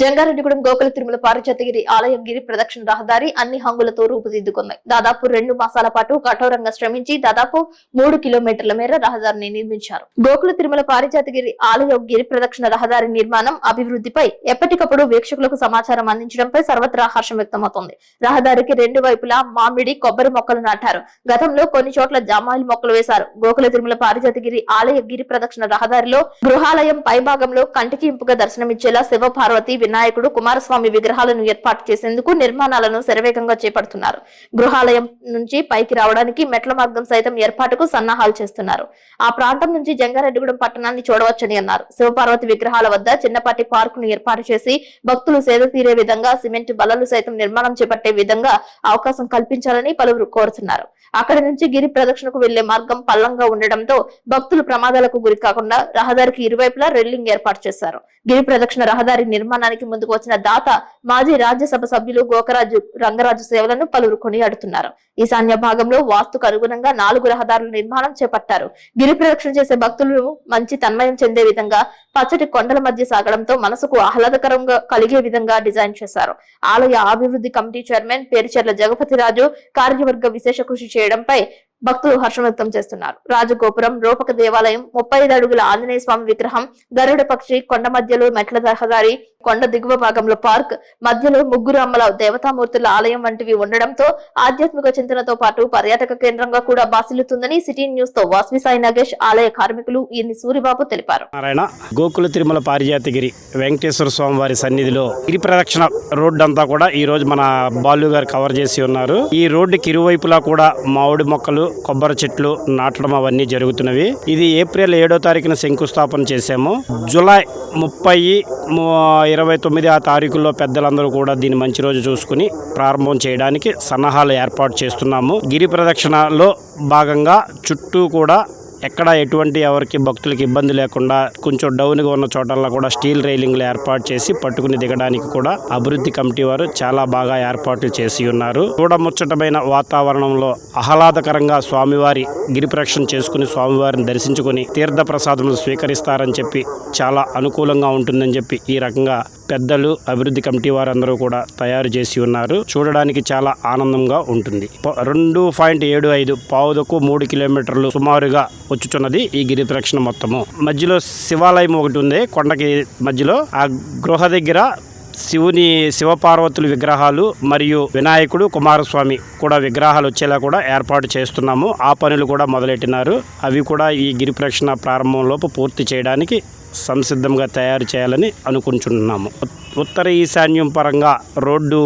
జంగారెడ్డిగూడెం గోకుల తిరుమల పారిజాతగిరి ఆలయం గిరి ప్రదక్షిణ రహదారి అన్ని హంగులతో రూపుదిద్దుకుంది దాదాపు రెండు మాసాల పాటు కఠోరంగా శ్రమించి దాదాపు మూడు కిలోమీటర్ల మేర రహదారిని నిర్మించారు. గోకుల తిరుమల పారిజాతగిరి ఆలయం గిరి ప్రదక్షిణ రహదారి నిర్మాణం అభివృద్ధిపై ఎప్పటికప్పుడు వీక్షకులకు సమాచారం అందించడంపై సర్వత్రా హర్షం వ్యక్తమవుతోంది. రహదారికి రెండు వైపులా మామిడి కొబ్బరి మొక్కలు నాటారు. గతంలో కొన్ని చోట్ల జామాయిల్ మొక్కలు వేశారు. గోకుల తిరుమల పారిజాతగిరి ఆలయ గిరి ప్రదక్షిణ రహదారిలో గృహాలయం పైభాగంలో కంటికి ఇంపుగా దర్శనమిచ్చేలా శివ పార్వతి వినాయకుడు కుమారస్వామి విగ్రహాలను ఏర్పాటు చేసేందుకు నిర్మాణాలను శరవేగంగా చేపడుతున్నారు. గృహాలయం నుంచి పైకి రావడానికి మెట్ల మార్గం సైతం ఏర్పాటుకు సన్నాహాలు చేస్తున్నారు. ఆ ప్రాంతం నుంచి జంగారెడ్డిగూడెం పట్టణాన్ని చూడవచ్చని అన్నారు. శివపార్వతి విగ్రహాల వద్ద చిన్నపాటి పార్క్ను ఏర్పాటు చేసి భక్తులు సేద తీరే విధంగా సిమెంట్ బలలు సైతం నిర్మాణం చేపట్టే విధంగా అవకాశం కల్పించాలని పలువురు కోరుతున్నారు. అక్కడి నుంచి గిరి ప్రదక్షిణకు వెళ్ళే మార్గం పల్లంగా ఉండడంతో భక్తులు ప్రమాదాలకు గురి కాకుండా రహదారికి ఇరువైపులా రెల్లింగ్ ఏర్పాటు చేశారు. గిరి ప్రదక్షిణ రహదారి నిర్మాణానికి ముందుకు వచ్చిన దాత మాజీ రాజ్యసభ సభ్యులు గోకరాజు రంగరాజు సేవలను పలువురు కొనియాడుతున్నారు. ఈశాన్య భాగంలో వాస్తుకు అనుగుణంగా నాలుగు రహదారుల నిర్మాణం చేపట్టారు. గిరి ప్రదక్షిణ చేసే భక్తులు మంచి తన్మయం చెందే విధంగా పచ్చటి కొండల మధ్య సాగడంతో మనసుకు ఆహ్లాదకరంగా కలిగే విధంగా డిజైన్ చేశారు. ఆలయ అభివృద్ధి కమిటీ చైర్మన్ పేరుచెర్ల జగపతిరాజు కార్యవర్గ విశేష కృషి చేయడంపై భక్తులు హర్షం వ్యక్తం చేస్తున్నారు. రాజగోపురం రూపక దేవాలయం ముప్పై ఐదు అడుగుల ఆంజనేయ స్వామి విగ్రహం గరుడ పక్షి కొండ మధ్యలో మెట్ల రహదారి కొండ దిగువ భాగంలో పార్క్ మధ్యలో ముగ్గురు అమ్మల దేవతామూర్తుల ఆలయం వంటివి ఉండడంతో ఆధ్యాత్మిక చింతనతో పాటు పర్యాటక కేంద్రంగా కూడా బాసిల్లుతుందని సిటీ న్యూస్తో వాస్వి సాయి నాగేష్ ఆలయ కార్మికులు ఈయన్ని సూరిబాబు తెలిపారు. నారాయణ గోకుల తిరుమల పారిజాతగిరి వెంకటేశ్వర స్వామి వారి సన్నిధిలో గిరి ప్రదక్షిణ రోడ్డు అంతా కూడా ఈ రోజు మన బాలు గారు కవర్ చేసి ఉన్నారు. ఈ రోడ్డుకి ఇరువైపులా కూడా మామిడి మొక్కలు కొబ్బరి చెట్లు నాటడం అవన్నీ జరుగుతున్నవి. ఇది ఏప్రిల్ ఏడో తారీఖున శంకుస్థాపన చేశాము. జూలై ముప్పై ఇరవై తొమ్మిది ఆ తారీఖుల్లో పెద్దలందరూ కూడా దీన్ని మంచి రోజు చూసుకుని ప్రారంభం చేయడానికి సన్నాహాలు ఏర్పాటు చేస్తున్నాము. గిరి ప్రదక్షిణలో భాగంగా చుట్టూ కూడా ఎక్కడ ఎటువంటి ఎవరికి భక్తులకి ఇబ్బంది లేకుండా కొంచెం డౌన్గా ఉన్న చోటల్లో కూడా స్టీల్ రైలింగ్లు ఏర్పాటు చేసి పట్టుకుని దిగడానికి కూడా అభివృద్ధి కమిటీ వారు చాలా బాగా ఏర్పాట్లు చేసి ఉన్నారు. చూడముచ్చటమైన వాతావరణంలో ఆహ్లాదకరంగా స్వామివారి గిరిప్రక్షణ చేసుకుని స్వామివారిని దర్శించుకుని తీర్థ ప్రసాదములు స్వీకరిస్తారని చెప్పి చాలా అనుకూలంగా ఉంటుందని చెప్పి ఈ రకంగా పెద్దలు అభివృద్ధి కమిటీ వారందరూ కూడా తయారు చేసి ఉన్నారు. చూడడానికి చాలా ఆనందంగా ఉంటుంది. రెండు పాయింట్ ఏడు ఐదు పావుదకు మూడు కిలోమీటర్లు సుమారుగా వచ్చుచున్నది ఈ గిరి ప్రదక్షిణ మొత్తము. మధ్యలో శివాలయం ఒకటి ఉంది. కొండకి మధ్యలో. ఆ గృహ దగ్గర శివుని శివపార్వతుల విగ్రహాలు మరియు వినాయకుడు కుమారస్వామి కూడా విగ్రహాలు వచ్చేలా కూడా ఏర్పాటు చేస్తున్నాము. ఆ పనులు కూడా మొదలెట్టినారు. అవి కూడా ఈ గిరి ప్రక్షణ ప్రారంభంలోపు పూర్తి చేయడానికి సంసిద్ధంగా తయారు చేయాలని అనుకుంటున్నాము. ఉత్తర ఈశాన్యం పరంగా రోడ్డు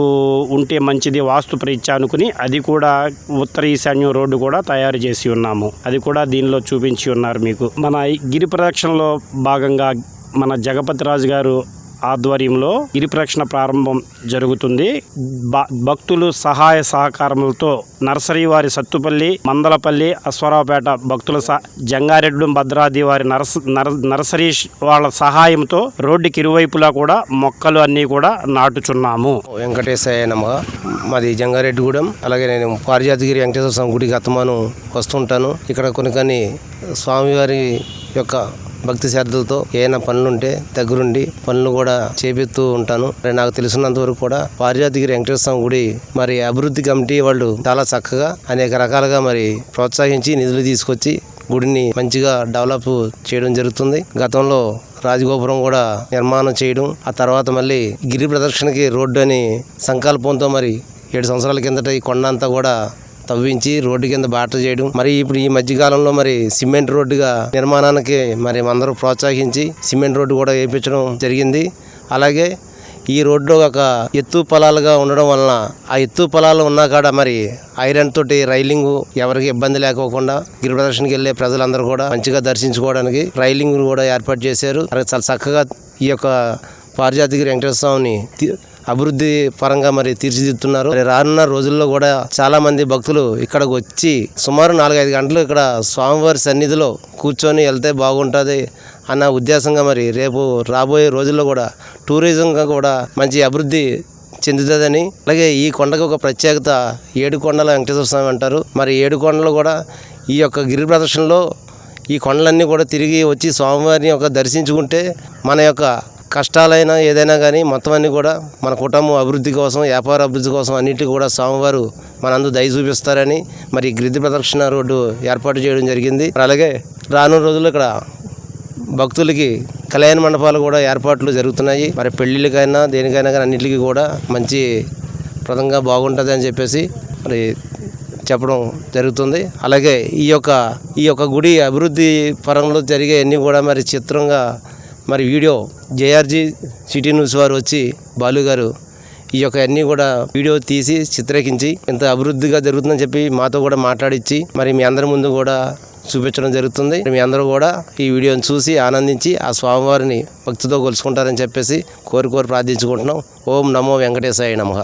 ఉంటే మంచిది వాస్తు పరీక్ష అనుకుని అది కూడా ఉత్తర ఈశాన్యం రోడ్డు కూడా తయారు చేసి ఉన్నాము. అది కూడా దీనిలో చూపించి ఉన్నారు మీకు. మన ఈ గిరి ప్రదక్షిణలో భాగంగా మన జగపతి రాజు గారు ఆధ్వర్యంలో గిరిప్రక్షణ ప్రారంభం జరుగుతుంది. భ- భక్తులు సహాయ సహకారములతో నర్సరీ వారి సత్తుపల్లి మందలపల్లి అశ్వరావుపేట భక్తుల సహ జంగారెడ్డి భద్రాది వారి నర్స నర్సరీ వాళ్ళ సహాయంతో రోడ్డుకి ఇరువైపులా కూడా మొక్కలు అన్నీ కూడా నాటుచున్నాము. వెంకటేశయ్య నమ. మాది జంగారెడ్డిగూడెం. అలాగే నేను పారిజాతగిరి వెంకటేశ్వర స్వామి గుడికి అత్తమాను వస్తుంటాను. ఇక్కడ కొన్ని కొన్ని స్వామివారి యొక్క భక్తి శ్రద్ధలతో ఏమైనా పనులుంటే దగ్గరుండి పనులు కూడా చేపిస్తూ ఉంటాను. నాకు తెలిసినంత వరకు కూడా పారిజాతగిరి వెంకటేశ్వర స్వామి గుడి మరి అభివృద్ధి కమిటీ వాళ్ళు చాలా చక్కగా అనేక రకాలుగా మరి ప్రోత్సహించి నిధులు తీసుకొచ్చి గుడిని మంచిగా డెవలప్ చేయడం జరుగుతుంది. గతంలో రాజగోపురం కూడా నిర్మాణం చేయడం ఆ తర్వాత మళ్ళీ గిరి ప్రదక్షిణకి రోడ్డు అని సంకల్పంతో మరి ఏడు సంవత్సరాల కిందట ఈ కొండ అంతా కూడా తవ్వించి రోడ్డు కింద బాట చేయడం. మరి ఇప్పుడు ఈ మధ్యకాలంలో మరి సిమెంట్ రోడ్డుగా నిర్మాణానికి మరి అందరూ ప్రోత్సహించి సిమెంట్ రోడ్డు కూడా వేయించడం జరిగింది. అలాగే ఈ రోడ్డు ఒక ఎత్తు పొలాలుగా ఉండడం వలన ఆ ఎత్తు పొలాలు ఉన్నా కాడ మరి ఐరన్ తోటి రైలింగ్ ఎవరికి ఇబ్బంది లేకోకుండా గిరి ప్రదర్శనకి వెళ్ళే ప్రజలందరూ కూడా మంచిగా దర్శించుకోవడానికి రైలింగ్ కూడా ఏర్పాటు చేశారు. అలాగే చాలా చక్కగా ఈ యొక్క పారిజాతగిరి వెంకటేశ్వర స్వామిని అభివృద్ధి పరంగా మరి తీర్చిదిద్దుతున్నారు. మరి రానున్న రోజుల్లో కూడా చాలా మంది భక్తులు ఇక్కడికి వచ్చి సుమారు నాలుగైదు గంటలు ఇక్కడ స్వామివారి సన్నిధిలో కూర్చొని వెళ్తే బాగుంటుంది అన్న ఉద్దేశంగా మరి రేపు రాబోయే రోజుల్లో కూడా టూరిజంగా కూడా మంచి అభివృద్ధి చెందుతుందని. అలాగే ఈ కొండకు ఒక ప్రత్యేకత ఏడుకొండల వెంకటేశ్వర స్వామి అంటారు. మరి ఏడుకొండలు కూడా ఈ యొక్క గిరి ప్రదర్శనలో ఈ కొండలన్నీ కూడా తిరిగి వచ్చి స్వామివారిని యొక్క దర్శించుకుంటే మన యొక్క కష్టాలైనా ఏదైనా కానీ మొత్తం అన్నీ కూడా మన కుటుంబం అభివృద్ధి కోసం వ్యాపార అభివృద్ధి కోసం అన్నిటికీ కూడా స్వామివారు మనందు దయ చూపిస్తారని మరి గ్రిద్ది ప్రదక్షిణ రోడ్డు ఏర్పాటు చేయడం జరిగింది. అలాగే రానున్న రోజుల్లో ఇక్కడ భక్తులకి కళ్యాణ మండపాలు కూడా ఏర్పాట్లు జరుగుతున్నాయి. మరి పెళ్ళిళ్ళకైనా దేనికైనా కానీ అన్నింటికి కూడా మంచి ప్రదంగా బాగుంటుంది అని చెప్పేసి మరి చెప్పడం జరుగుతుంది. అలాగే ఈ యొక్క ఈ యొక్క గుడి అభివృద్ధి పరంలో జరిగే అన్నీ కూడా మరి చిత్రంగా మరి వీడియో జేఆర్జీ సిటీ న్యూస్ వారు వచ్చి బాలు గారు ఈ యొక్క అన్నీ కూడా వీడియో తీసి చిత్రీకరించి ఇంత అభివృద్ధిగా జరుగుతుందని చెప్పి మాతో కూడా మాట్లాడించి మరి మీ అందరి ముందు కూడా చూపించడం జరుగుతుంది. మీ అందరూ కూడా ఈ వీడియోని చూసి ఆనందించి ఆ స్వామివారిని భక్తితో కొలుసుకుంటారని చెప్పేసి కోరి కోరి ప్రార్థించుకుంటున్నాం. ఓం నమో వెంకటేశాయ నమహ